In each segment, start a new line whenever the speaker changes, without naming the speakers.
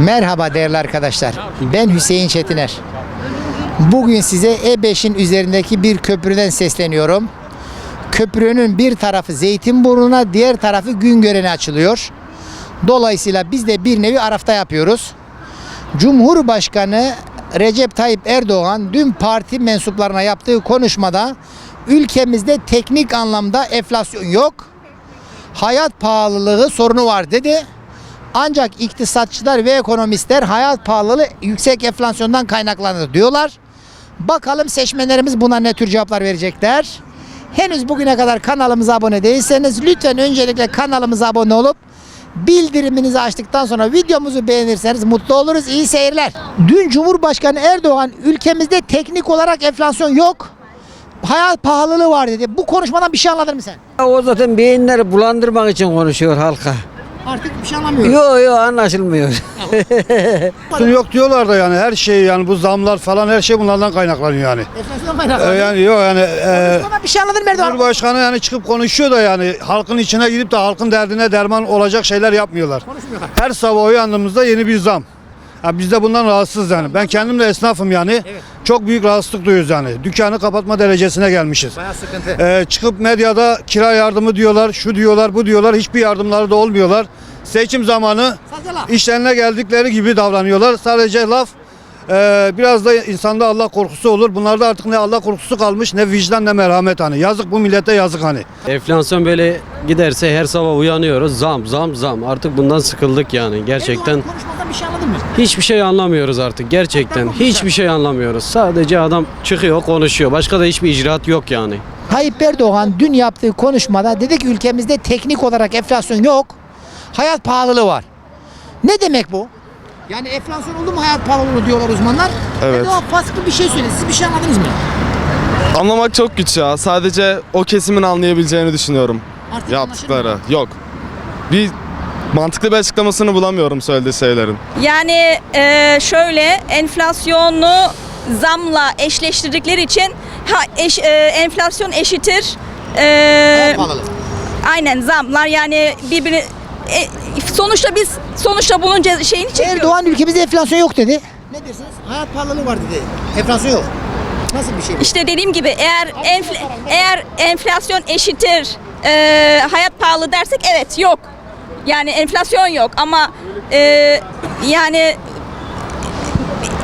Merhaba değerli arkadaşlar. Ben Hüseyin Çetiner. Bugün size E5'in üzerindeki bir köprüden sesleniyorum. Köprünün bir tarafı Zeytinburnu'na, diğer tarafı Güngören'e açılıyor. Dolayısıyla biz de bir nevi arafta yapıyoruz. Cumhurbaşkanı Recep Tayyip Erdoğan dün parti mensuplarına yaptığı konuşmada ülkemizde teknik anlamda enflasyon yok. Hayat pahalılığı sorunu var dedi. Ancak iktisatçılar ve ekonomistler hayat pahalılığı yüksek enflasyondan kaynaklanır diyorlar. Bakalım seçmenlerimiz buna ne tür cevaplar verecekler. Henüz bugüne kadar kanalımıza abone değilseniz lütfen öncelikle kanalımıza abone olup bildiriminizi açtıktan sonra videomuzu beğenirseniz mutlu oluruz. İyi seyirler. Dün Cumhurbaşkanı Erdoğan ülkemizde teknik olarak enflasyon yok. Hayat pahalılığı var dedi. Bu konuşmadan bir şey anladın mı sen?
O zaten beyinleri bulandırmak için konuşuyor halka.
Artık bir şey anlamıyorum.
Yok yok anlaşılmıyor.
Yok diyorlar da yani her şey yani bu zamlar falan her şey bunlardan kaynaklanıyor yani.
Enflasyon
Ee,
kaynaklı.
yani yok yani e,
bir şey anladın mı Erdoğan?
Cumhurbaşkanı yani çıkıp konuşuyor da yani halkın içine gidip de halkın derdine derman olacak şeyler yapmıyorlar.
Konuşmuyorlar.
Her sabah uyandığımızda yeni bir zam. Ya biz de bundan rahatsız yani. Ben kendim de esnafım yani. Çok büyük rahatsızlık duyuyoruz yani. Dükkanı kapatma derecesine gelmişiz.
Bayağı sıkıntı.
Ee, çıkıp medyada kira yardımı diyorlar, şu diyorlar, bu diyorlar. Hiçbir yardımları da olmuyorlar. Seçim zamanı işlerine geldikleri gibi davranıyorlar. Sadece laf. Ee, biraz da insanda Allah korkusu olur. Bunlarda artık ne Allah korkusu kalmış ne vicdan ne merhamet hani. Yazık bu millete yazık hani.
Enflasyon böyle giderse her sabah uyanıyoruz. Zam zam zam. Artık bundan sıkıldık yani. Gerçekten
bir şey anladın mı?
hiçbir şey anlamıyoruz artık. Gerçekten hiçbir şey anlamıyoruz. Sadece adam çıkıyor konuşuyor. Başka da hiçbir icraat yok yani.
Tayyip Erdoğan dün yaptığı konuşmada dedi ki ülkemizde teknik olarak enflasyon yok. Hayat pahalılığı var. Ne demek bu? Yani enflasyon oldu mu hayat pahalılığı diyorlar uzmanlar.
Evet.
Erdoğan farklı bir şey söyledi. Siz bir şey anladınız mı?
Anlamak çok güç ya. Sadece o kesimin anlayabileceğini düşünüyorum.
Artık
Yaptıkları. Yok. Bir mantıklı bir açıklamasını bulamıyorum söylediği şeylerin.
Yani e, şöyle enflasyonu zamla eşleştirdikleri için ha, eş, e, enflasyon eşittir e,
Hayat pahalılığı.
aynen zamlar yani birbirini e, sonuçta biz sonuçta bunun ce- şeyini çekiyoruz.
Erdoğan ülkemizde enflasyon yok dedi. Ne dersiniz? Hayat pahalılığı var dedi. Enflasyon yok. Nasıl bir şey bu?
İşte dediğim gibi eğer enfl- eğer enflasyon eşittir e, hayat pahalı dersek evet yok. Yani enflasyon yok ama e, yani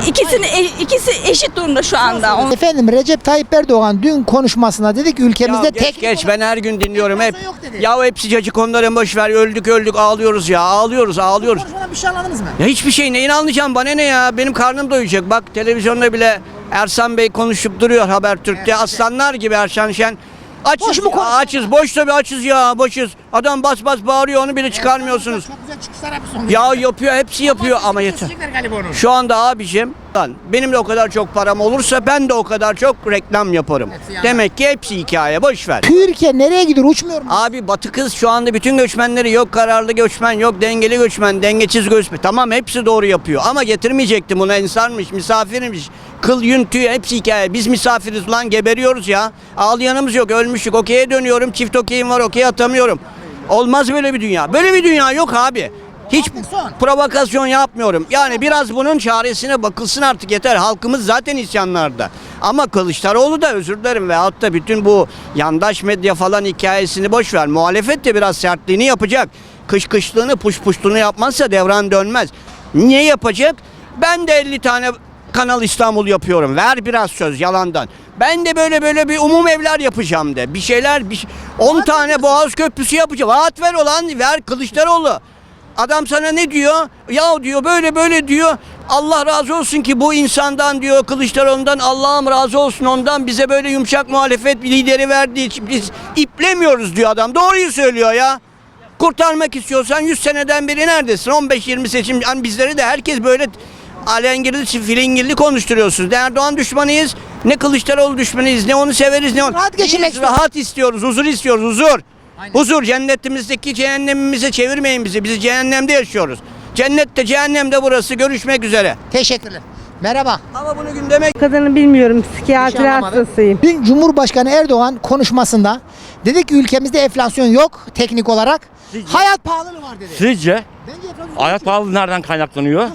ikisini e- ikisi eşit durumda şu anda.
Efendim Recep Tayyip Erdoğan dün konuşmasında dedi ki ülkemizde
Ya geç
teknik
geç ben her gün dinliyorum hep. Ya hepsi cacık konuları boş ver öldük öldük ağlıyoruz ya ağlıyoruz ağlıyoruz.
konuşmadan bir şey anladınız mı?
Ya hiçbir şey neyin anlayacağım bana ne ya benim karnım doyacak. Bak televizyonda bile Ersan Bey konuşup duruyor Habertürk'te aslanlar gibi Erşan Şen. Açız,
Boş mu konuşuyor?
açız, boş tabii açız ya, boşuz. Adam bas bas bağırıyor, onu bile çıkarmıyorsunuz.
Çok güzel çıkışlar yapıyorsunuz.
Ya yapıyor, hepsi yapıyor ama yeter.
galiba onu.
Şu anda abicim lan benim de o kadar çok param olursa ben de o kadar çok reklam yaparım. Demek ki hepsi hikaye boş ver.
Türkiye nereye gidiyor uçmuyor mu?
Abi Batı kız şu anda bütün göçmenleri yok kararlı göçmen yok dengeli göçmen dengesiz göçmen tamam hepsi doğru yapıyor ama getirmeyecektim buna insanmış misafirmiş kıl yün tüy hepsi hikaye biz misafiriz lan geberiyoruz ya ağlayanımız yok ölmüşük okey'e dönüyorum çift okeyim var okey atamıyorum olmaz böyle bir dünya böyle bir dünya yok abi hiç provokasyon yapmıyorum. Yani biraz bunun çaresine bakılsın artık yeter. Halkımız zaten isyanlarda. Ama Kılıçdaroğlu da özür dilerim veyahut da bütün bu yandaş medya falan hikayesini boş ver. Muhalefet de biraz sertliğini yapacak. Kış kışlığını puş puşluğunu yapmazsa devran dönmez. Niye yapacak? Ben de 50 tane Kanal İstanbul yapıyorum. Ver biraz söz yalandan. Ben de böyle böyle bir umum evler yapacağım de. Bir şeyler bir 10 tane Boğaz Köprüsü yapacağım. Vaat ver olan ver Kılıçdaroğlu. Adam sana ne diyor? Ya diyor böyle böyle diyor. Allah razı olsun ki bu insandan diyor Kılıçdaroğlu'ndan Allah'ım razı olsun ondan bize böyle yumuşak muhalefet lideri verdiği için biz iplemiyoruz diyor adam. Doğruyu söylüyor ya. Kurtarmak istiyorsan 100 seneden beri neredesin? 15-20 seçim hani bizleri de herkes böyle alengirli filingirli konuşturuyorsunuz. Ne Erdoğan düşmanıyız ne Kılıçdaroğlu düşmanıyız ne onu severiz ne onu.
Rahat geçirmek
Biz rahat istiyoruz huzur istiyoruz huzur. Huzur cennetimizdeki cehennemimize çevirmeyin bizi. Biz cehennemde yaşıyoruz. Cennette cehennemde burası görüşmek üzere.
Teşekkürler. Merhaba.
Ama bunu gündeme
Kadını bilmiyorum. Psikiyatri
anlamadım.
hastasıyım.
Dün Cumhurbaşkanı Erdoğan konuşmasında dedi ki ülkemizde enflasyon yok teknik olarak. Hayat pahalılığı var dedi.
Sizce
Bence enflasyon
hayat pahalı nereden kaynaklanıyor?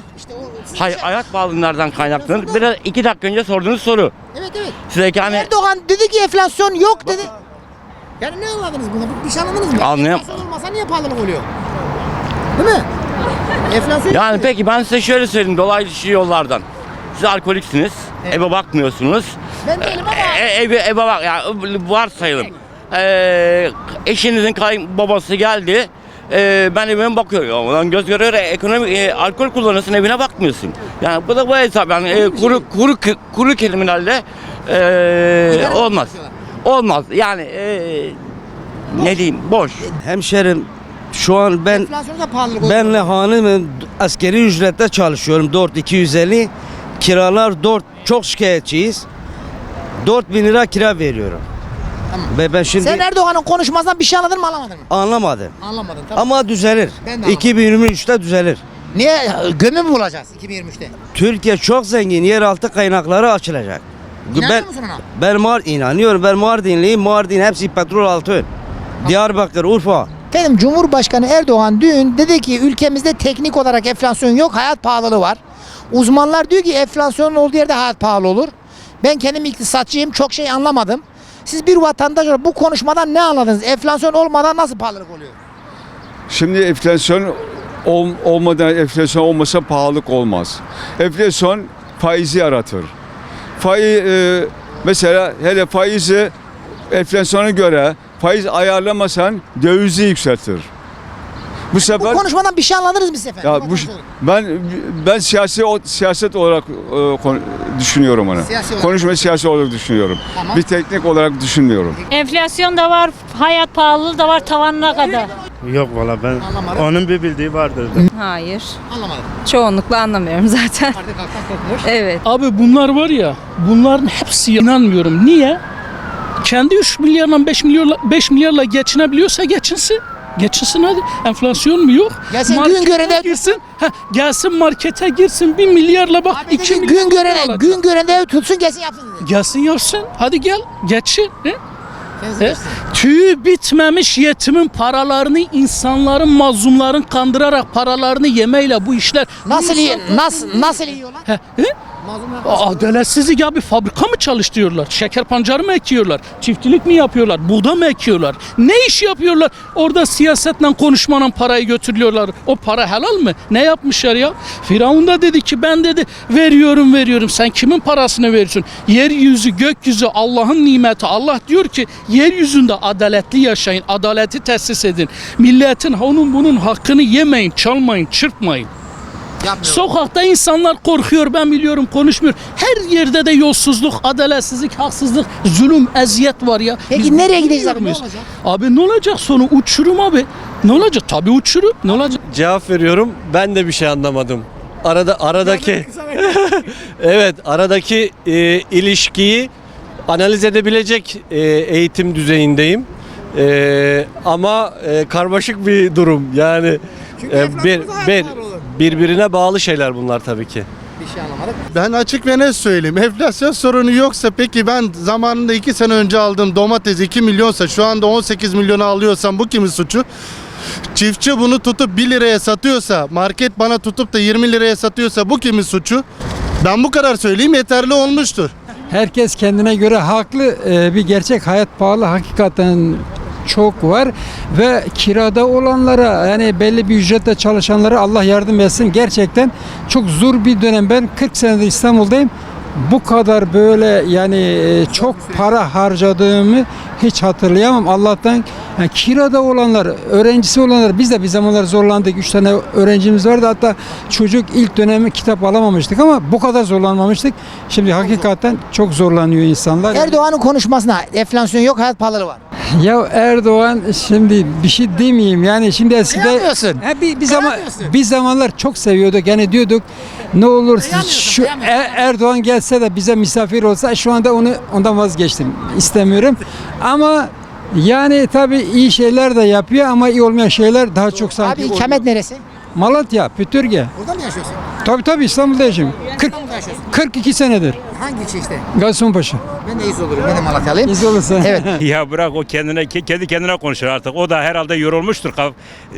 Hayat pahalı nereden kaynaklanır? Biraz iki dakika önce sorduğunuz soru.
Evet evet.
Sizdeki hani
Erdoğan dedi ki enflasyon yok dedi. Yani ne anladınız bunu? Bir şey anladınız mı?
Anlayam-
Enflasyon olmasa niye pahalılık oluyor? Değil mi? Enflasyon
yani peki ben size şöyle söyleyeyim dolaylı yollardan. Siz alkoliksiniz, eve bakmıyorsunuz.
Ben değilim ama.
E, eve, eve bak, ya varsayalım. Ee, eşinizin kayınbabası geldi. Ee, ben evime bakıyorum. Ulan göz göre göre ekonomi, e, alkol kullanıyorsun evine bakmıyorsun. Yani bu da bu hesap. Yani e, kuru, kuru, kuru kelimelerle e, olmaz. Olmaz. Yani e, ne diyeyim boş.
Hemşerim şu an ben
Enflasyonda pahalılık oluyor.
benle hanımım askeri ücrette çalışıyorum 4250 kiralar 4 çok şikayetçiyiz 4000 lira kira veriyorum. Ve ben şimdi
Sen Erdoğan'ın konuşmasından bir şey anladın mı anlamadın mı?
anlamadım.
Anlamadın tamam.
Ama düzelir.
Ben de anlamadım.
2023'te düzelir.
Niye gömü mü bulacağız 2023'te?
Türkiye çok zengin yeraltı kaynakları açılacak.
İnanıyor
ben,
musun ona?
ben Mar inanıyorum. Ben Mardinliyim. Mardin hepsi petrol altın. Diyarbakır, Urfa.
Efendim Cumhurbaşkanı Erdoğan dün dedi ki ülkemizde teknik olarak enflasyon yok, hayat pahalılığı var. Uzmanlar diyor ki enflasyonun olduğu yerde hayat pahalı olur. Ben kendim iktisatçıyım, çok şey anlamadım. Siz bir vatandaş olarak bu konuşmadan ne anladınız? Enflasyon olmadan nasıl pahalılık oluyor?
Şimdi enflasyon ol- olmadan enflasyon olmasa pahalılık olmaz. Enflasyon faizi yaratır. Faiz e, mesela hele faizi enflasyona göre faiz ayarlamasan dövizi yükseltir. Bu
Bu
sefer
konuşmadan bir şey anladınız mı efendim?
ya bu ben ben siyasi o- siyaset olarak e, kon- düşünüyorum onu.
Siyasi olarak.
Konuşma siyasi olarak düşünüyorum.
Tamam.
Bir teknik olarak düşünmüyorum.
Enflasyon da var, hayat pahalılığı da var tavanına kadar.
Yok valla ben
Anlamadım.
onun bir bildiği vardır.
Hayır.
Anlamadım.
Çoğunlukla anlamıyorum zaten.
Artık.
Evet.
Abi bunlar var ya, bunların hepsi inanmıyorum. Niye? Kendi 3 milyarla 5 milyarla 5 milyarla geçinebiliyorsa geçinsin. Geçinsin hadi. Enflasyon mu yok?
Gelsin
Markete
gün görene-
girsin. Heh, gelsin markete girsin 1 milyarla bak
Abi
2
dedi,
milyar
gün görene, gün görende ev tutsun gelsin yapsın dedi.
Gelsin yapsın. Hadi gel. Geçin. He?
Geçsin.
Tüyü bitmemiş yetimin paralarını insanların mazlumların kandırarak paralarını yemeyle bu işler
Nasıl iyi, nasıl, nasıl yiyorlar?
He, he? Adaletsizlik ya bir fabrika mı çalıştırıyorlar? Şeker pancarı mı ekiyorlar? Çiftçilik mi yapıyorlar? Buğda mı ekiyorlar? Ne iş yapıyorlar? Orada siyasetle konuşmanın parayı götürüyorlar. O para helal mı? Ne yapmışlar ya? Firavun da dedi ki ben dedi veriyorum veriyorum. Sen kimin parasını veriyorsun? Yeryüzü gökyüzü Allah'ın nimeti. Allah diyor ki yeryüzünde adaletli yaşayın. Adaleti tesis edin. Milletin onun bunun hakkını yemeyin, çalmayın, çırpmayın.
Yapmıyor.
Sokakta insanlar korkuyor ben biliyorum konuşmuyor. Her yerde de yolsuzluk, adaletsizlik, haksızlık, zulüm, eziyet var ya.
Peki
Biz
nereye gideceğiz abi, ne olacak?
Abi ne olacak sonu uçurum abi. Ne olacak? Tabii uçurum. Ne olacak?
Cevap veriyorum. Ben de bir şey anlamadım. Arada aradaki Evet, aradaki e, ilişkiyi analiz edebilecek e, eğitim düzeyindeyim. E, ama e, karmaşık bir durum. Yani e, bir, bir birbirine bağlı şeyler bunlar tabii ki.
Bir şey anlamadık.
Ben açık ve net söyleyeyim. Enflasyon sorunu yoksa peki ben zamanında 2 sene önce aldığım domates 2 milyonsa şu anda 18 milyona alıyorsam bu kimin suçu? Çiftçi bunu tutup 1 liraya satıyorsa, market bana tutup da 20 liraya satıyorsa bu kimin suçu? Ben bu kadar söyleyeyim yeterli olmuştur.
Herkes kendine göre haklı. Ee, bir gerçek hayat pahalı hakikaten çok var ve kirada olanlara yani belli bir ücretle çalışanlara Allah yardım etsin. Gerçekten çok zor bir dönem. Ben 40 senedir İstanbul'dayım. Bu kadar böyle yani e, çok para harcadığımı hiç hatırlayamam. Allah'tan yani kirada olanlar, öğrencisi olanlar biz de bir zamanlar zorlandık. Üç tane öğrencimiz vardı. Hatta çocuk ilk dönemi kitap alamamıştık ama bu kadar zorlanmamıştık. Şimdi hakikaten çok zorlanıyor insanlar.
Erdoğan'ın konuşmasına enflasyon yok, hayat pahalılığı var.
Ya Erdoğan şimdi bir şey demeyeyim yani şimdi eskide
Kıyamıyorsun.
Ha, bir, bir zaman
Kıyamıyorsun.
bir zamanlar çok seviyorduk yani diyorduk ne olur şu Er- Erdoğan gelse de bize misafir olsa şu anda onu ondan vazgeçtim istemiyorum ama yani tabii iyi şeyler de yapıyor ama iyi olmayan şeyler daha çok sanki
Abi
oluyor.
ikamet neresi?
Malatya, Pütürge.
Burada mı yaşıyorsun?
Tabii tabii İstanbul'da yaşıyorum. 40,
İstanbul'da yaşıyorsun.
42 senedir.
Hangi ilçe işte?
Gazipaşa.
Ben de iz olurum. Ben de Malatyalıyım.
İz olursa.
Evet.
Ya bırak o kendine ke- kendi kendine konuşur artık. O da herhalde yorulmuştur. Kaf-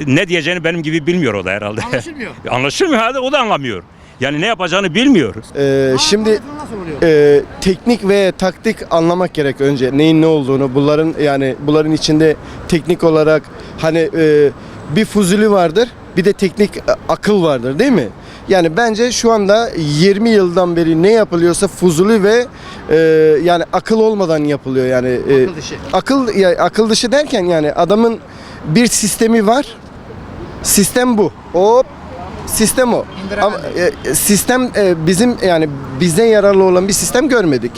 Ne diyeceğini benim gibi bilmiyor o da herhalde.
Anlaşılmıyor.
Anlaşılmıyor hadi o da anlamıyor. Yani ne yapacağını bilmiyor.
Ee, şimdi
Nasıl oluyor?
e, teknik ve taktik anlamak gerek önce. Neyin ne olduğunu. Bunların yani bunların içinde teknik olarak hani e, bir fuzuli vardır. Bir de teknik e, akıl vardır değil mi? Yani bence şu anda 20 yıldan beri ne yapılıyorsa fuzuli ve e, yani akıl olmadan yapılıyor yani. e,
Akıl dışı.
Akıl ya, akıl dışı derken yani adamın bir sistemi var. Sistem bu. Hop sistem o. Ama e, sistem e, bizim yani bize yararlı olan bir sistem görmedik.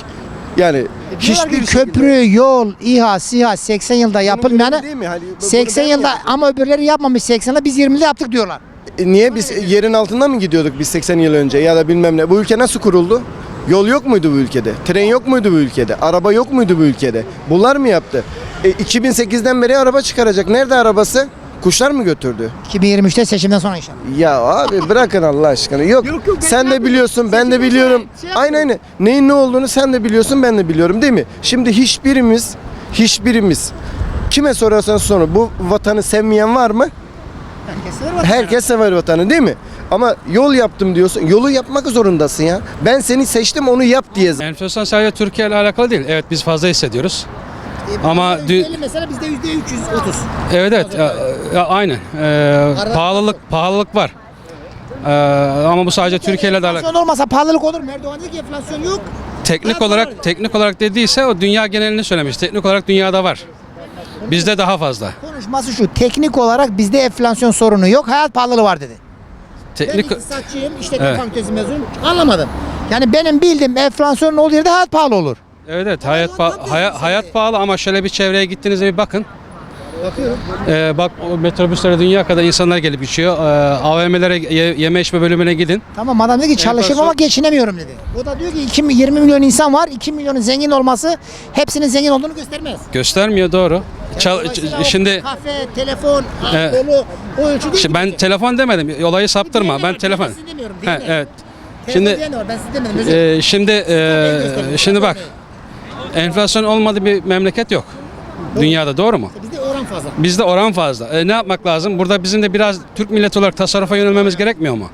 Yani
Hiçbir
hiçbir
köprü, yol, İHA, SİHA 80 yılda yapılmayanı
değil mi? Hani bu- bunu
80
ben mi
yılda
yaptım?
ama öbürleri yapmamış 80 yılda biz 20'de yaptık diyorlar.
E, Niye biz yerin altında mı gidiyorduk biz 80 yıl önce ya da bilmem ne? Bu ülke nasıl kuruldu? Yol yok muydu bu ülkede? Tren yok muydu bu ülkede? Araba yok muydu bu ülkede? Bunlar mı yaptı? E, 2008'den beri araba çıkaracak. Nerede arabası? Kuşlar mı götürdü?
2023'te seçimden sonra inşallah.
Ya abi bırakın Allah aşkına. Yok,
Yok, yok,
sen de biliyorsun, ben de biliyorum.
şey
aynen
yapıyorum.
aynen. Neyin ne olduğunu sen de biliyorsun, ben de biliyorum değil mi? Şimdi hiçbirimiz, hiçbirimiz kime sorarsan sonra bu vatanı sevmeyen var mı? Herkes sever vatanı değil mi? Ama yol yaptım diyorsun. Yolu yapmak zorundasın ya. Ben seni seçtim onu yap diye.
Enflasyon sadece Türkiye ile alakalı değil. Evet biz fazla hissediyoruz. Ama dü-
mesela bizde %330.
Evet evet ya, ya, aynen. Ee, pahalılık pahalılık var. Ee, ama bu sadece Türkiye ile de alakalı.
Enflasyon olmasa pahalılık olur mu? Erdoğan dedi ki enflasyon yok.
Teknik olarak teknik olarak dediyse o dünya genelini söylemiş. Teknik olarak dünyada var. Bizde daha fazla.
Konuşması şu. Teknik olarak bizde enflasyon sorunu yok. Hayat pahalılığı var dedi.
Teknik
Ben iktisatçıyım. işletme
Evet.
fakültesi mezunuyum. Anlamadım. Yani benim bildiğim enflasyonun olduğu yerde hayat pahalı olur.
Evet evet hayat pa- hayat, hayat pahalı ama şöyle bir çevreye gittiğinizde bir bakın.
Bakıyorum.
Ee, bak metrobüslere dünya kadar insanlar gelip geçiyor. Ee, AVM'lere ye- yeme içme bölümüne gidin.
Tamam adam dedi ki
Enflasyon-
ama geçinemiyorum dedi. O da diyor ki 2, 20 milyon insan var. 2 milyonun zengin olması hepsinin zengin olduğunu göstermez.
Göstermiyor doğru. Çal- şimdi
kafe, telefon, dolu o ölçü değil.
Şimdi ben telefon demedim. Olayı saptırma. Ben telefon.
Sizi demiyorum.
He,
dinle.
evet.
Telefon
Şimdi
ben demedim. özür
e, şimdi e, şimdi bak. Enflasyon olmadığı bir memleket yok. Dünyada doğru mu?
Bizde oran fazla.
Bizde oran fazla. E, ne yapmak lazım? Burada bizim de biraz Türk milleti olarak tasarrufa yönelmemiz gerekmiyor mu?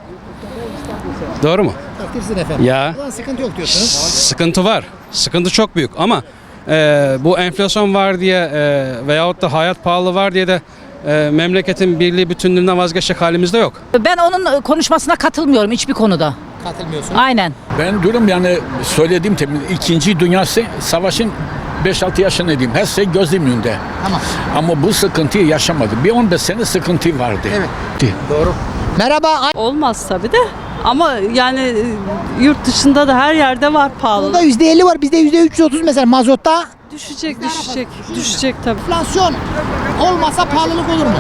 Doğru mu?
Takdirsin efendim.
Ya.
O zaman sıkıntı yok diyorsunuz.
Sıkıntı var. Sıkıntı çok büyük ama e, bu enflasyon var diye e, veyahut da hayat pahalı var diye de e, memleketin birliği bütünlüğünden vazgeçecek halimizde yok.
Ben onun konuşmasına katılmıyorum hiçbir konuda.
Katılmıyorsun.
Aynen.
Ben diyorum yani söylediğim temin ikinci dünya Se- savaşın 5-6 yaşındaydım. Her şey gözüm önünde.
Tamam.
Ama bu sıkıntıyı yaşamadım. Bir 15 sene sıkıntı vardı.
Evet. Merhaba. ay-
Olmaz tabii de. Ama yani e, yurt dışında da her yerde var pahalı.
Burada %50 var. Bizde %330 mesela mazotta.
Düşecek, düşecek, düşecek tabii.
Enflasyon olmasa pahalılık olur mu?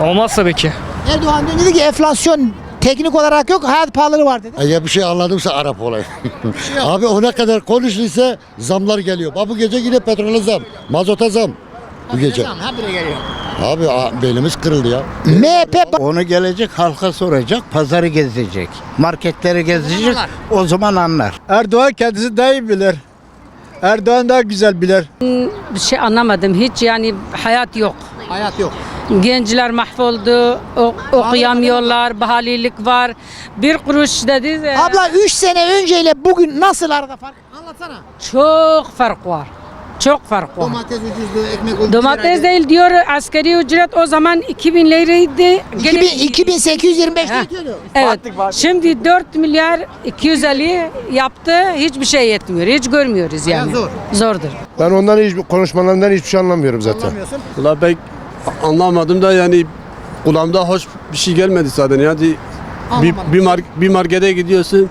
Olmaz tabii ki.
Erdoğan dün dedi ki enflasyon teknik olarak yok, hayat pahalılığı var dedi.
Eğer bir şey anladımsa Arap olayım. Abi o ne kadar konuştuysa zamlar geliyor. Bak bu gece yine petrole zam, mazota zam. Bu gece.
Tamam, ha bire geliyor.
Abi a- belimiz kırıldı ya.
MHP
Onu gelecek halka soracak, pazarı gezecek, marketleri gezecek.
anlar.
O zaman anlar.
Erdoğan kendisi daha iyi bilir. Erdoğan daha güzel bilir.
Bir şey anlamadım hiç yani hayat yok.
hayat yok.
Gençler mahvoldu, o- okuyamıyorlar, bahalilik var. Bir kuruş dedi.
Abla 3 sene önceyle bugün nasıl arada fark? Anlatsana.
Çok fark var. Çok fark var.
Domates ucuzdu, ekmek ucuzdu.
Domates değil diyor asgari ücret o zaman 2000 liraydı.
2000, 2825
Ha.
diyordu.
Evet. Şimdi 4 milyar 250 yaptı. Hiçbir şey yetmiyor. Hiç görmüyoruz yani.
zor.
Zordur.
Ben onların hiç, konuşmalarından hiçbir şey anlamıyorum zaten.
Anlamıyorsun.
Ulan ben anlamadım da yani kulağımda hoş bir şey gelmedi zaten. Yani bir,
Anlamadım.
bir, mar- bir markete gidiyorsun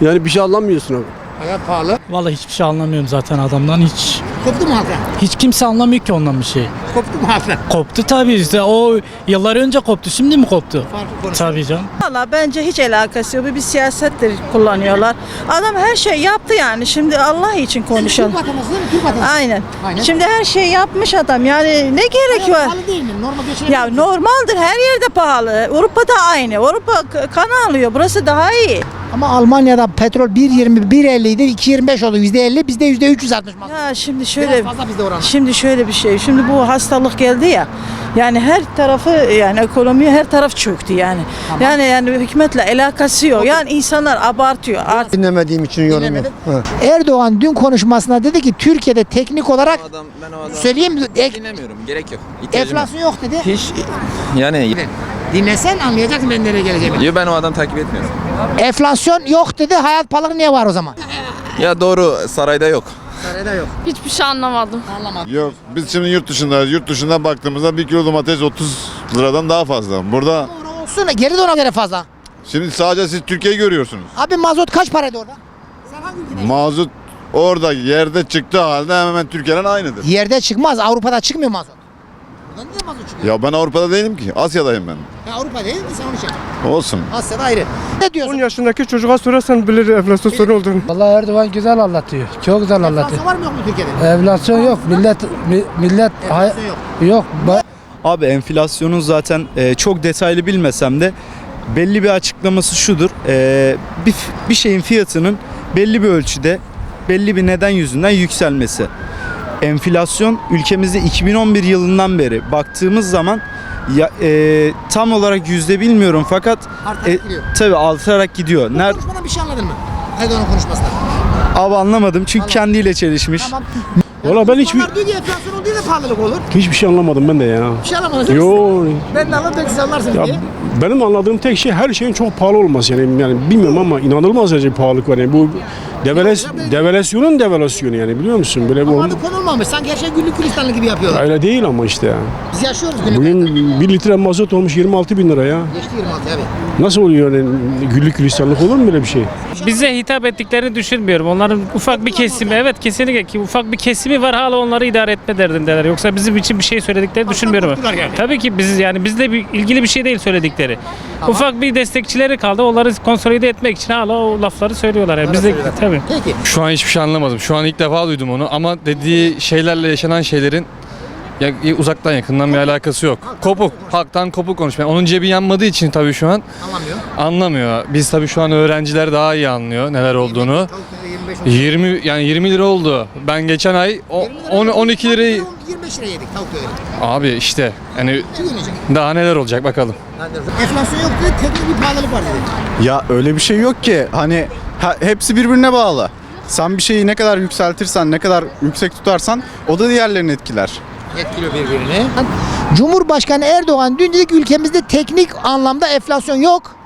yani bir şey anlamıyorsun abi.
Hayat pahalı.
Vallahi hiçbir şey anlamıyorum zaten adamdan hiç.
Koptu mu halka?
Hiç kimse anlamıyor ki ondan bir şey.
Koptu mu halka?
Koptu tabii işte o yıllar önce koptu şimdi mi koptu? Tabii canım.
Valla bence hiç alakası yok. Bu Bir siyasettir kullanıyorlar. Adam her şey yaptı yani. Şimdi Allah için konuşalım.
Türk vatandaşı değil mi? Türk vatandaşı.
Aynen.
Aynen.
Şimdi her şey yapmış adam. Yani ne gerek var?
Pahalı değil mi? Normal geçinebilir
Ya normaldir her yerde pahalı. Avrupa'da aynı. Avrupa kan alıyor. Burası daha iyi.
Ama Almanya'da petrol 1.20, 1.50 idi, 2.25 oldu. %50, bizde %360 mazot.
Ya şimdi
Biraz
şöyle
fazla bizde oran.
şimdi şöyle bir şey. Şimdi bu hastalık geldi ya. Yani her tarafı yani ekonomi her taraf çöktü yani. Yani yani hükümetle alakası yok. Yani insanlar abartıyor. Artık
Dinlemediğim için yorumu.
Dinlemedin. Erdoğan dün konuşmasında dedi ki Türkiye'de teknik olarak söyleyeyim mi? Ek-
Dinlemiyorum. Gerek yok.
enflasyon yok dedi.
Hiç yani
Dinlesen anlayacaksın ben nereye geleceğimi.
Yo, ben o adam takip etmiyorum.
Enflasyon yok dedi. Hayat pahalı niye var o zaman?
Ya doğru sarayda yok.
Sarayda yok.
Hiçbir şey anlamadım.
Yok biz şimdi yurt dışındayız. Yurt dışından baktığımızda bir kilo domates 30 liradan daha fazla. Burada
Doğru olsun. Geri de ona göre fazla.
şimdi sadece siz Türkiye'yi görüyorsunuz.
Abi mazot kaç paraydı orada? Sen hangi?
Mazot orada yerde çıktığı halde hemen Türkiye'nin aynıdır.
Yerde çıkmaz. Avrupa'da çıkmıyor mazot. Burada niye mazot çıkıyor?
Ya ben Avrupa'da değilim ki. Asya'dayım ben.
Ya Avrupa değil mi? Sen onu şey.
Olsun.
Asya'da ayrı. Ne diyorsun?
yaşındaki çocuğa sorarsan bilir enflasyon sorunu olduğunu.
Vallahi Erdoğan güzel anlatıyor. Çok güzel
Enflasyon var mı yok mu Türkiye'de?
Enflasyon yok. Millet millet
Enflasyon yok.
yok.
Abi enflasyonun zaten e, çok detaylı bilmesem de belli bir açıklaması şudur. E, bir, bir şeyin fiyatının belli bir ölçüde belli bir neden yüzünden yükselmesi. Enflasyon ülkemizde 2011 yılından beri baktığımız zaman ya, e, tam olarak yüzde bilmiyorum fakat
Artarak
e,
gidiyor.
tabii artarak gidiyor.
Bu
Ner
konuşmadan bir şey anladın mı? Erdoğan'ın konuşmasından.
abi anlamadım çünkü kendiyle çelişmiş.
Tamam.
Valla ben hiçbir
Uzmanlar diyor ki enflasyon olduğu da pahalılık olur.
hiçbir şey anlamadım ben de ya.
Bir şey anlamadın.
Yo
Ben de anladım siz anlarsınız
ya
diye.
benim anladığım tek şey her şeyin çok pahalı olması yani yani bilmiyorum ama inanılmaz derece pahalılık var yani bu develes devalüasyonun devalüasyonu yani biliyor musun böyle bu
Ama adı konulmamış. Sanki her şey güllük gülistanlık gibi yapıyorlar.
öyle değil ama işte ya.
Biz yaşıyoruz güllük
Bugün
gülistanlık.
bir litre mazot olmuş 26 bin lira ya.
Geçti 26 abi.
Nasıl oluyor yani güllük gülistanlık olur mu böyle bir şey?
bize hitap ettiklerini düşünmüyorum. Onların ufak bir kesimi, evet kesinlikle ki ufak bir kesimi var hala onları idare etme derdindeler. Yoksa bizim için bir şey söylediklerini düşünmüyorum.
korktular yani.
Tabii ki biz yani bizle bir, ilgili bir şey değil söyledikleri. Ufak bir destekçileri kaldı. Onları konsolide etmek için hala o lafları söylüyorlar. Yani biz de tabii.
Peki.
Şu an hiçbir şey anlamadım. Şu an ilk defa duydum onu ama dediği şeylerle yaşanan şeylerin ya, uzaktan yakından bir alakası yok. Kopuk, halktan kopuk konuşma. Onun cebi yanmadığı için tabii şu an
Anlamıyor.
anlamıyor. Biz tabii şu an öğrenciler daha iyi anlıyor neler olduğunu.
Tavuk lira 25 oldu.
20 yani 20 lira oldu. Ben geçen ay o-
20 lira
10
yedik,
12 lirayı
25 lira yedik tavuk döneri.
abi işte
dönecek?
daha neler olacak bakalım.
Enflasyon yok dedi. Teknik bir pahalılık var dedi.
Ya öyle bir şey yok ki. Hani ha- hepsi birbirine bağlı. Sen bir şeyi ne kadar yükseltirsen, ne kadar yüksek tutarsan o da diğerlerini etkiler.
Etkiliyor birbirini. Cumhurbaşkanı Erdoğan dün dedi ki ülkemizde teknik anlamda enflasyon yok.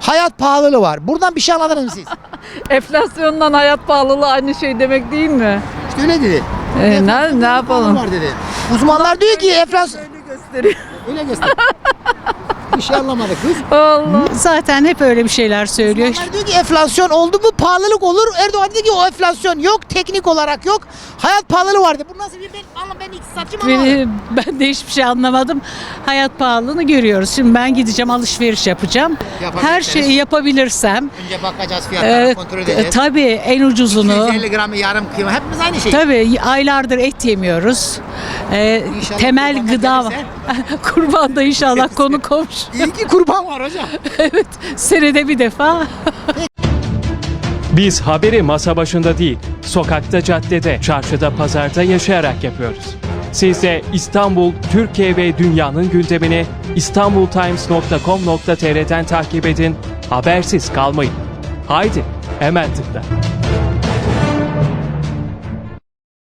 Hayat pahalılığı var. Buradan bir şey anladınız mı siz?
enflasyondan hayat pahalılığı aynı şey demek değil mi?
İşte öyle dedi.
E, ne, ne yapalım?
Var dedi. Uzmanlar diyor ki enflasyon...
gösteriyor.
Öyle göster. bir şey anlamadık biz.
Allah.
Zaten hep öyle bir şeyler söylüyor.
Uzmanlar diyor ki enflasyon oldu mu pahalılık olur. Erdoğan dedi ki o enflasyon yok. Teknik olarak yok. Hayat pahalılığı vardı. Bu nasıl bir ben, anlam ben iktisatçıyım ama.
Ben de hiçbir şey anlamadım. Hayat pahalılığını görüyoruz. Şimdi ben gideceğim alışveriş yapacağım. Her şeyi yapabilirsem
Önce bakacağız fiyatları
e,
kontrol edeceğiz.
tabii en ucuzunu
250 gramı yarım kilo. Hepimiz aynı şey.
Tabii aylardır et yemiyoruz. E, temel
kurban
gıda kurban da inşallah konu komşu.
İyi ki kurban var hocam.
evet senede bir defa.
Biz haberi masa başında değil, sokakta, caddede, çarşıda, pazarda yaşayarak yapıyoruz. Siz de İstanbul, Türkiye ve dünyanın gündemini istanbultimes.com.tr'den takip edin, habersiz kalmayın. Haydi, hemen tıkla.